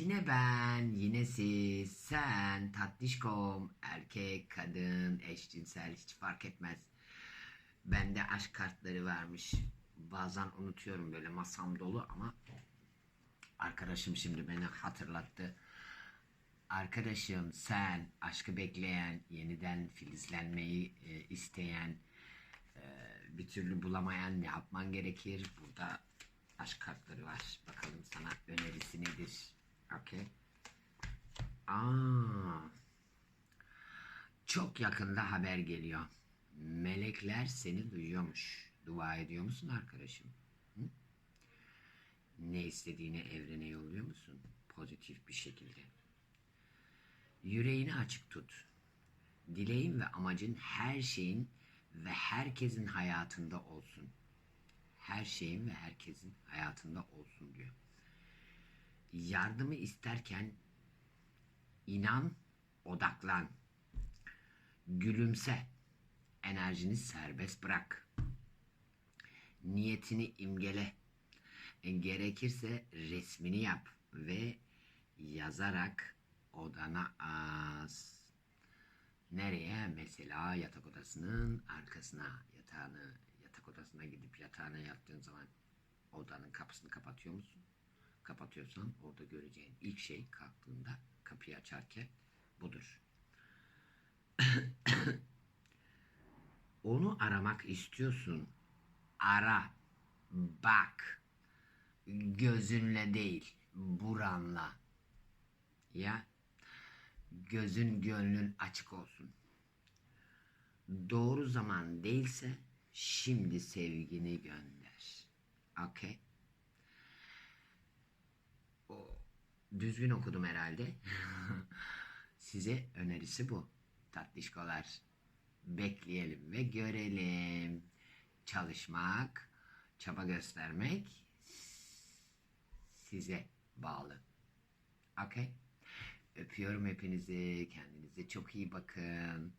Yine ben, yine siz, sen, tatlışkom, erkek, kadın, eşcinsel hiç fark etmez. Bende aşk kartları varmış. Bazen unutuyorum böyle masam dolu ama arkadaşım şimdi beni hatırlattı. Arkadaşım sen aşkı bekleyen, yeniden filizlenmeyi e, isteyen, e, bir türlü bulamayan ne yapman gerekir? Burada aşk kartları var. Bakalım sana önerisi nedir? Okey. Aa, çok yakında haber geliyor. Melekler seni duyuyormuş. Dua ediyor musun arkadaşım? Hı? Ne istediğini evrene yolluyor musun? Pozitif bir şekilde. Yüreğini açık tut. Dileğin ve amacın her şeyin ve herkesin hayatında olsun. Her şeyin ve herkesin hayatında olsun diyor. Yardımı isterken inan, odaklan. Gülümse. Enerjini serbest bırak. Niyetini imgele. E, Gerekirse resmini yap ve yazarak odana as. Nereye? Mesela yatak odasının arkasına. Yatağını, yatak odasına gidip yatağına yattığın zaman odanın kapısını kapatıyor musun? Kapatıyorsan orada göreceğin ilk şey kalktığında kapıyı açarken budur. Onu aramak istiyorsun. Ara. Bak. Gözünle değil, buranla. Ya gözün gönlün açık olsun. Doğru zaman değilse şimdi sevgini gönder. Okey? Düzgün okudum herhalde. Size önerisi bu. Tatlışkolar. Bekleyelim ve görelim. Çalışmak, çaba göstermek size bağlı. Okey? Öpüyorum hepinizi. Kendinize çok iyi bakın.